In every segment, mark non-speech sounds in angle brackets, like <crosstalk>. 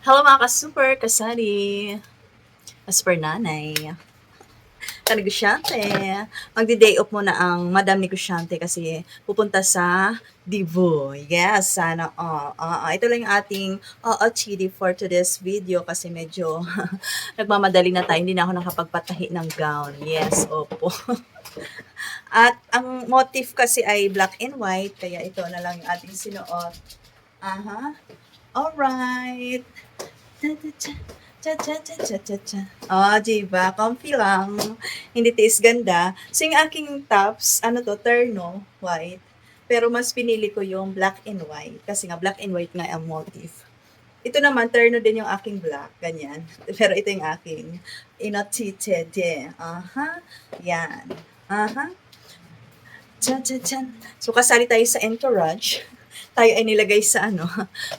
Hello mga ka-super, kasari, ka-super nanay, ka-negosyante. Magdi-day off muna ang madam negosyante kasi pupunta sa Divo. Yes, sana all. Uh, ito lang yung ating uh, chidi for today's video kasi medyo <laughs> nagmamadali na tayo. Hindi na ako nakapagpatahi ng gown. Yes, opo. <laughs> At ang motif kasi ay black and white, kaya ito na lang yung ating sinuot. Aha. Alright. Cha-cha-cha. Cha-cha-cha-cha-cha. Oh, diba? Comfy lang. Hindi tiis ganda. So, yung aking tops, ano to, terno, white. Pero mas pinili ko yung black and white. Kasi nga, black and white nga ang motif. Ito naman, terno din yung aking black. Ganyan. <laughs> Pero ito yung aking inotitede. Aha. Yan. Aha. Cha-cha-chan. So, kasali tayo sa entourage. Tayo ay nilagay sa ano, <laughs>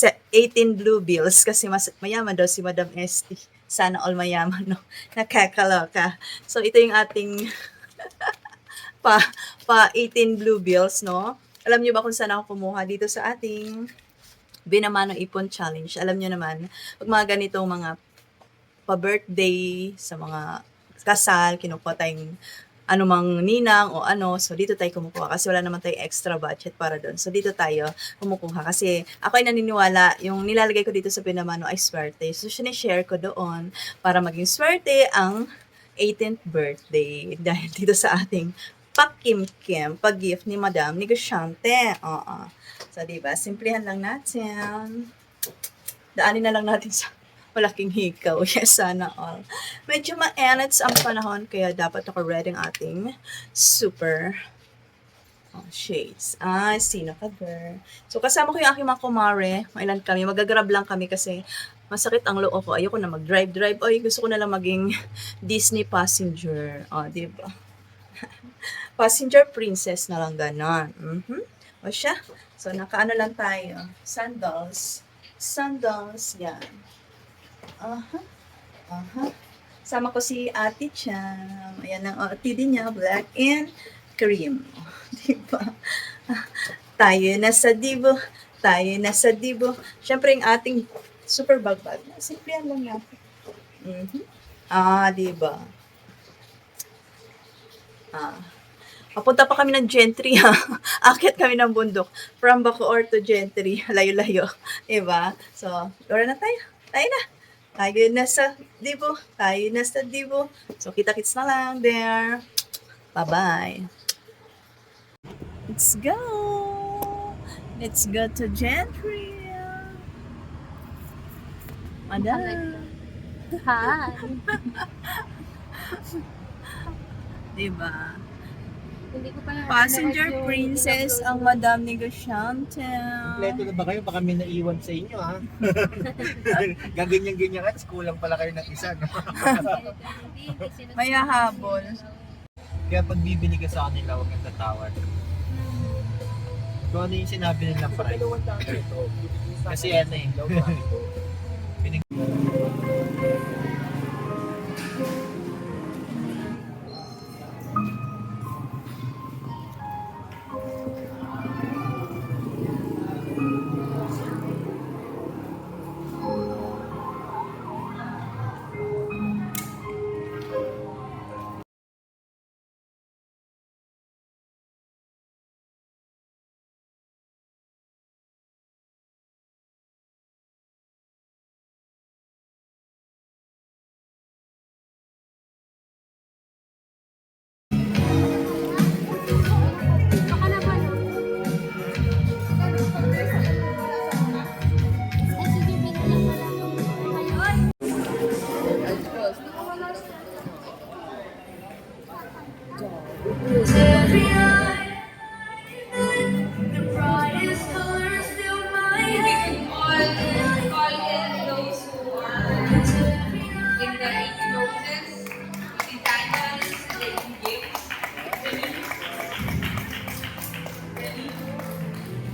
sa 18 blue bills kasi mas mayaman daw si Madam Esty. Sana all mayaman, no? <laughs> Nakakaloka. So, ito yung ating <laughs> pa, pa 18 blue bills, no? Alam niyo ba kung saan ako kumuha? Dito sa ating Binamano Ipon Challenge. Alam niyo naman, pag mga ganitong mga pa-birthday, sa mga kasal, kinukuha tayong anumang ninang o ano. So, dito tayo kumukuha kasi wala naman tayong extra budget para doon. So, dito tayo kumukuha kasi ako ay naniniwala yung nilalagay ko dito sa Pinamano ay swerte. So, sinishare ko doon para maging swerte ang 18th birthday <laughs> dahil dito sa ating pakimkim, pag-gift ni Madam Negosyante. Oo. So, di ba? Simplihan lang natin. Daanin na lang natin sa malaking hikaw. <laughs> Yes, sana all. Medyo ma-enets ang panahon, kaya dapat naka-red ang ating super oh, shades. Ah, sino ka, girl? So, kasama ko yung aking mga kumare. Mailan kami. Magagrab lang kami kasi masakit ang loo ko. Ayoko na mag-drive-drive. Ay, gusto ko na lang maging <laughs> Disney passenger. O, oh, di ba? <laughs> passenger princess na lang ganon. Mhm. O siya. So, nakaano lang tayo. Sandals. Sandals. Yan. Aha. Aha. Sama ko si Ate Cham. Ayan ang OTD niya, black and cream. <laughs> Diba? Tayo na sa dibo. Tayo na sa dibo. Siyempre, yung ating super bagbag. Simple lang natin. Mhm. Ah, diba? Ah. Papunta pa kami ng Gentry, <laughs> ha? Akit kami ng bundok. From Bacoor to Gentry. <laughs> Layo-layo. Diba? So, ora na tayo. Tayo na. Tayo na sa Dibo. Tayo na sa Dibo. So, kita-kits na lang there. Bye-bye. Let's go. Let's go to Gentry. Madam. Hi. <laughs> Diba? Hindi ko pa Passenger princess ang. Madam Negosyante. Kompleto na ba kayo? Baka may naiwan sa inyo, ha? <laughs> Gaganyan-ganyan ka, tapos kulang pala kayo ng isa, no? Hindi, hindi sinasabi. May hahabol. Kaya pag bibili ka sa kanila, huwag kang tatawad. Kung ano yung sinabi nila price. Kasi ano eh. <laughs> Pinig-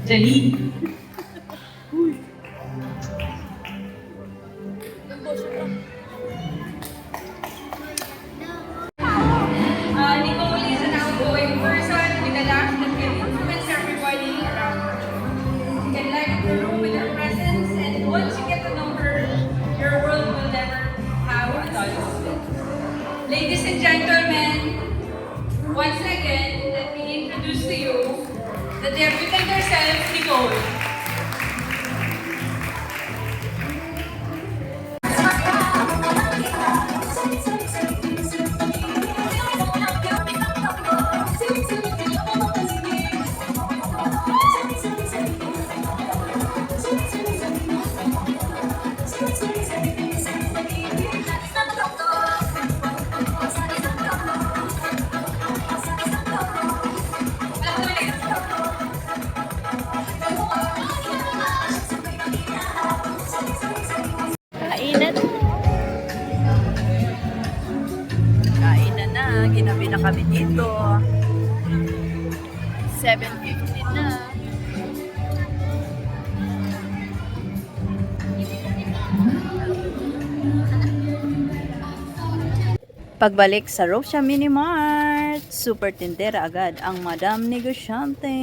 Delhi kami dito. 7.50 na. Pagbalik sa Rosia Mini Mart, super tindera agad ang Madam Negosyante.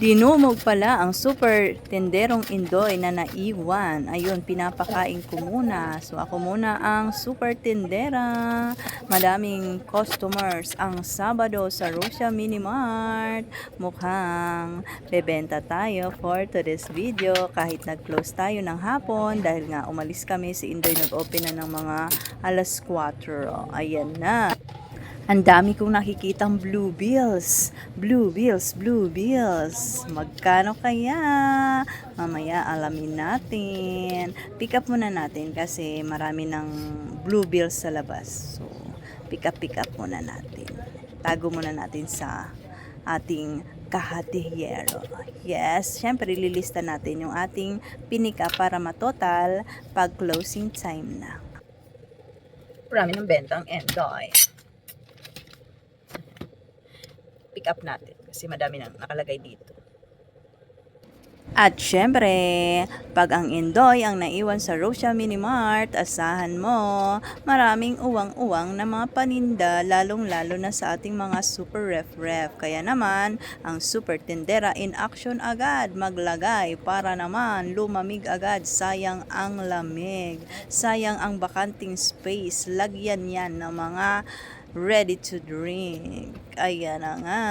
Dinumog pala ang super tenderong Indoy na naiwan. Ayun, pinapakain ko muna. So ako muna ang super tindera. Madaming customers ang Sabado sa Rosia Mini Mart. Mukhang bebenta tayo for today's video kahit nag-close tayo ng hapon dahil nga umalis kami si Indoy nag-open na ng mga alas 4. Ayan na. Ang dami kong nakikitang blue bills. Blue bills, blue bills. Magkano kaya? Mamaya alamin natin. Pick up muna natin kasi marami ng blue bills sa labas. So, pick up, pick up muna natin. Tago muna natin sa ating kahatiyero. Yes, syempre lilista natin yung ating pinika para matotal pag closing time na. Marami ng bentang endoy. Pick up natin kasi madami nang nakalagay dito. At syempre, pag ang Indoy ang naiwan sa Rosia Mini Mart, asahan mo, maraming uwang-uwang na mga paninda, lalong-lalo na sa ating mga super ref-ref. Kaya naman, ang super tendera in action agad, maglagay para naman lumamig agad. Sayang ang lamig, sayang ang bakanting space, lagyan yan ng mga ready to drink. Ayan na nga.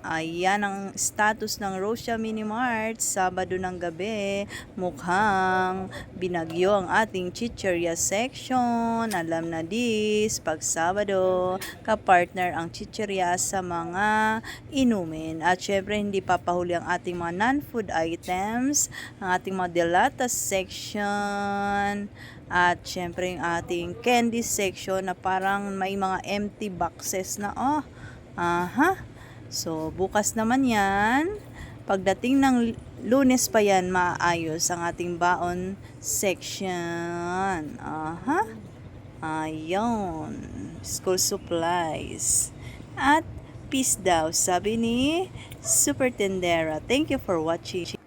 Ayan ang status ng Rosia Mini Mart. Sabado ng gabi. Mukhang binagyo ang ating chicheria section. Alam na dis. Pag Sabado, kapartner ang chicheria sa mga inumin. At syempre, hindi papahuli ang ating mga non-food items. Ang ating mga delata section. At syempre yung ating candy section na parang may mga empty boxes na oh. Aha. So bukas naman yan. Pagdating ng lunes pa yan maayos ang ating baon section. Aha. Ayun. School supplies. At peace daw, sabi ni Super Tendera. Thank you for watching.